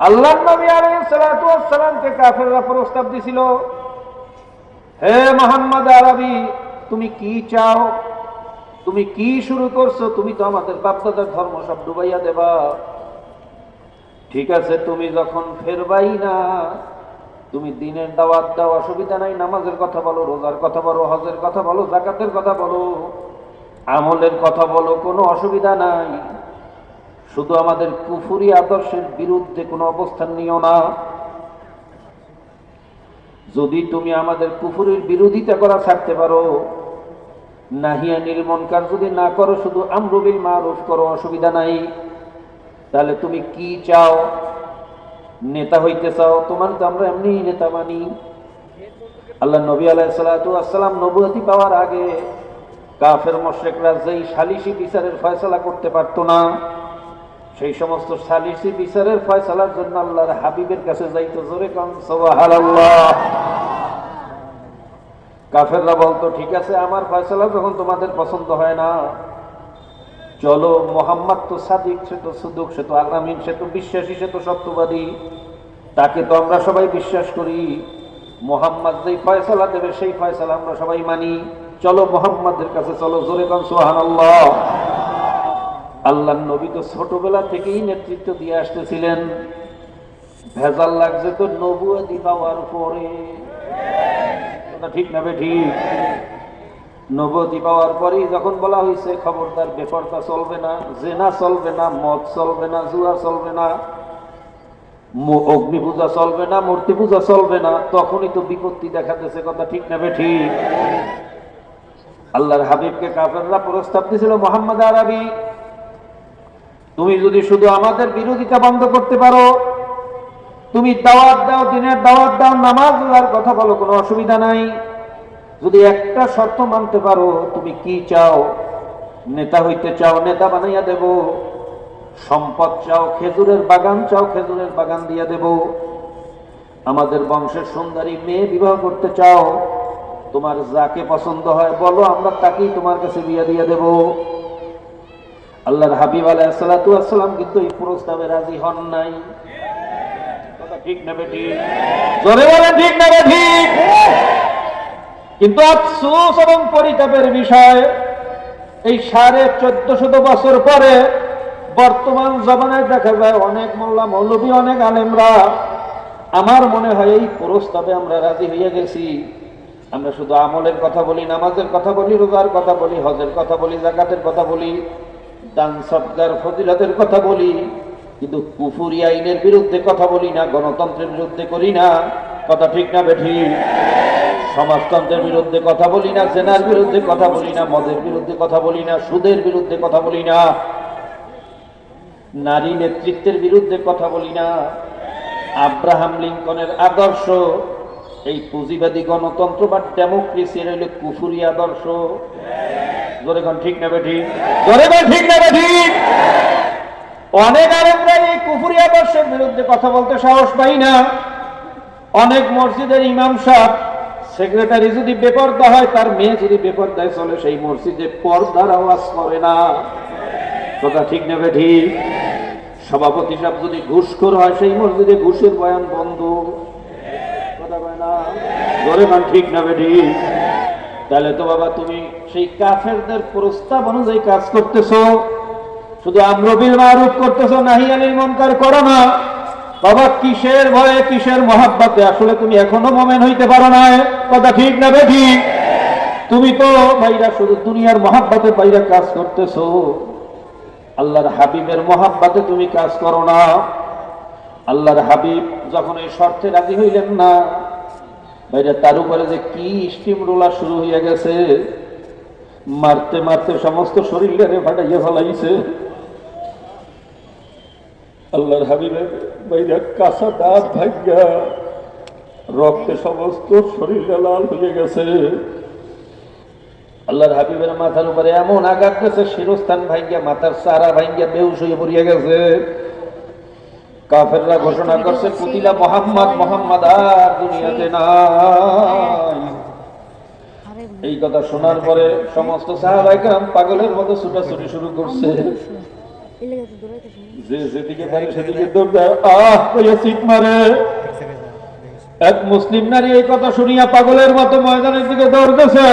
আল্লাহ নবী আলাইহিস সালাতু ওয়াস সালামকে কাফেররা প্রস্তাব দিছিল, হে মোহাম্মদ আরবি, তুমি কি চাও? তুমি কি শুরু করছ? তুমি তো আমাদের বাপদাদার ধর্ম সব ডুবাইয়া দেবা। ঠিক আছে, তুমি যখন ফেরবাই না, তুমি দিনের দাওয়াত দাও, অসুবিধা নাই, নামাজের কথা বলো, রোজার কথা বলো, হজের কথা বলো জাকাতের কথা বলো, আমলের কথা বলো, কোনো অসুবিধা নাই। শুধু আমাদের কুফুরি আদর্শের বিরুদ্ধে কোনো অবস্থান নিও না। যদি তুমি আমাদের কুফুরির বিরোধিতা করা ছাড়তে পারো, নাহিয়া নির্মনকার যদি না করো, শুধু আমরুবিল মারুফ করো, অসুবিধা নাই। তাহলে তুমি কি চাও? নেতা হইতে চাও? তোমার তো আমরা এমনি নেতা মানি। আল্লাহ নবী আলাহ সালাম নবুয়তি পাওয়ার আগে কাফের মোশেকরা যেই সালিসি বিচারের ফয়সলা করতে পারতো না সেই সমস্ত সালিসি বিচারের ফয়সলার জন্য আল্লাহর হাবিবের কাছে যাইতো জোরে সুবহানাল্লাহ। কাফেররা বলতো, ঠিক আছে, আমার ফয়সলা যখন তোমাদের পছন্দ হয় না, চলো, মোহাম্মদ তো সাদিক, সে তো সুদুক, সে তো আলামিন সে তো বিশ্বাসী, সে তো সত্যবাদী। তাকে তো আমরা সবাই বিশ্বাস করি। মোহাম্মদ যেই ফয়সলা দেবে, সেই ফয়সলা আমরা সবাই মানি। চলো, মোহাম্মদের কাছে চলো, জোরে কন সোহানাল্লাহ আল্লাহ নবী তো ছোটবেলা থেকেই নেতৃত্ব দিয়ে আসতেছিলেন। ভেজাল লাগছে তো নবুয়াদি পাওয়ার পরে। কথা ঠিক না ঠিক? নবতি পাওয়ার পরেই যখন বলা হয়েছে, খবরদার বেপরতা চলবে না, জেনা চলবে না, মদ চলবে না, জুয়া চলবে না অগ্নি পূজা চলবে না, মূর্তি পূজা চলবে না, তখনই তো বিপত্তি দেখাতেছে কথা ঠিক না ঠিক? আল্লাহর হাবিবকে কাফেররা প্রস্তাব দিয়েছিল, মোহাম্মদ আরবি তুমি যদি শুধু আমাদের বিরোধিতা বন্ধ করতে পারো, তুমি দাওয়াত দাও, দিনের দাওয়াত দাও, নামাজ কথা বলো, কোনো অসুবিধা নাই। যদি একটা শর্ত মানতে পারো, তুমি কি চাও? নেতা হইতে চাও, নেতা বানাইয়া দেব। সম্পদ চাও, খেজুরের বাগান চাও, খেজুরের বাগান দিয়া দেব। আমাদের বংশের সুন্দরী মেয়ে বিবাহ করতে চাও, তোমার যাকে পছন্দ হয়, বলো, আমরা তাকেই তোমার কাছে বিয়ে দিয়ে দেব। আল্লাহর হাবিব আলাইসালাম কিন্তু এই প্রস্তাবে রাজি হন নাই। কিন্তু আফসোস এবং পরিতাপের বিষয়, এই সাড়ে বছর পরে বর্তমান জমানায় দেখা যায় অনেক মোল্লা মৌলবী, অনেক আলেমরা, আমার মনে হয় এই প্রস্তাবে আমরা রাজি হয়ে গেছি। আমরা শুধু আমলের কথা বলি, নামাজের কথা বলি, রোজার কথা বলি, হজের কথা বলি, জাকাতের কথা বলি। দান সৎকার, ফজিলতের কথা বলি, কিন্তু কুফুরি আইনের বিরুদ্ধে কথা বলি না, গণতন্ত্রের বিরুদ্ধে করি না। কথা ঠিক না বেঠিক সমাজতন্ত্রের বিরুদ্ধে কথা বলি না জেনার বিরুদ্ধে কথা বলি না, মদের বিরুদ্ধে কথা বলি না, সুদের বিরুদ্ধে কথা বলি না। নারী নেতৃত্বের বিরুদ্ধে কথা বলি না। আব্রাহাম লিঙ্কনের আদর্শ এই পুঁজিবাদী গণতন্ত্র বা ডেমোক্রেসি হইল কুফুরি আদর্শ। ঠিক নেবে ঠিক? জোরে ঠিক নেবে ঠিক? অনেক আরেকরা এই কুফুরি আদর্শের বিরুদ্ধে কথা বলতে সাহস পাই না। অনেক মসজিদের ইমাম সাহেব, সেক্রেটারি যদি বেপর্দা হয়, তার মেয়ে যদি বেপর্দায় চলে, সেই মসজিদে পর্দার আওয়াজ করে না। কথা ঠিক নেবে ঠিক? সভাপতি সাহেব যদি ঘুষখোর হয়, সেই মসজিদে ঘুষের বয়ান বন্ধ। না। ঠিক ঠিক তাহলে তো বাবা, তুমি সেই কাফেরদের প্রস্তাব অনুযায়ী কাজ করতেছো। শুধু আমরবিল মারুফ করতেছো নাহি মনকার করো না। বাবা, কিসের ভয়ে, কিসের মহাব্বাতে? আসলে তুমি এখনও মোমেন হইতে পারো না। কথা ঠিক না বে ঠিক তুমি তো ভাইরা শুধু দুনিয়ার মহাব্বাতে বাইরা কাজ করতেছো। আল্লাহর হাবিবের মহাব্বাতে তুমি কাজ করো না। আল্লাহর হাবিব যখন এই শর্তে রাজি হইলেন না ভাইরা তার উপরে যে কি স্টিম রোলার শুরু হইয়া গেছে, মারতে মারতে সমস্ত শরীরে আল্লাহর হাবিবের বাইরে কাঁচা দাঁত ভাগ্যা রক্তে সমস্ত শরীরে লাল হয়ে গেছে। আল্লাহর হাবিবের মাথার উপরে এমন আঘাত গেছে, শিরস্থান ভাঙ্গিয়া মাথার সারা ভাঙ্গিয়া বেউস হয়ে পড়িয়া গেছে। কাফেররা ঘোষণা করছে, পুতিলা মোহাম্মদ মোহাম্মদ আর দুনিয়াতে নাই। এই কথা শোনার পরে সমস্ত সাহাবাইকার পাগলের মতো ছুটাছুটি শুরু করছে। যে যেদিকে পারে সেদিকে দৌড় দেয়, আহ সিট মারে। এক মুসলিম নারী এই কথা শুনিয়া পাগলের মতো ময়দানের দিকে দৌড়তেছে।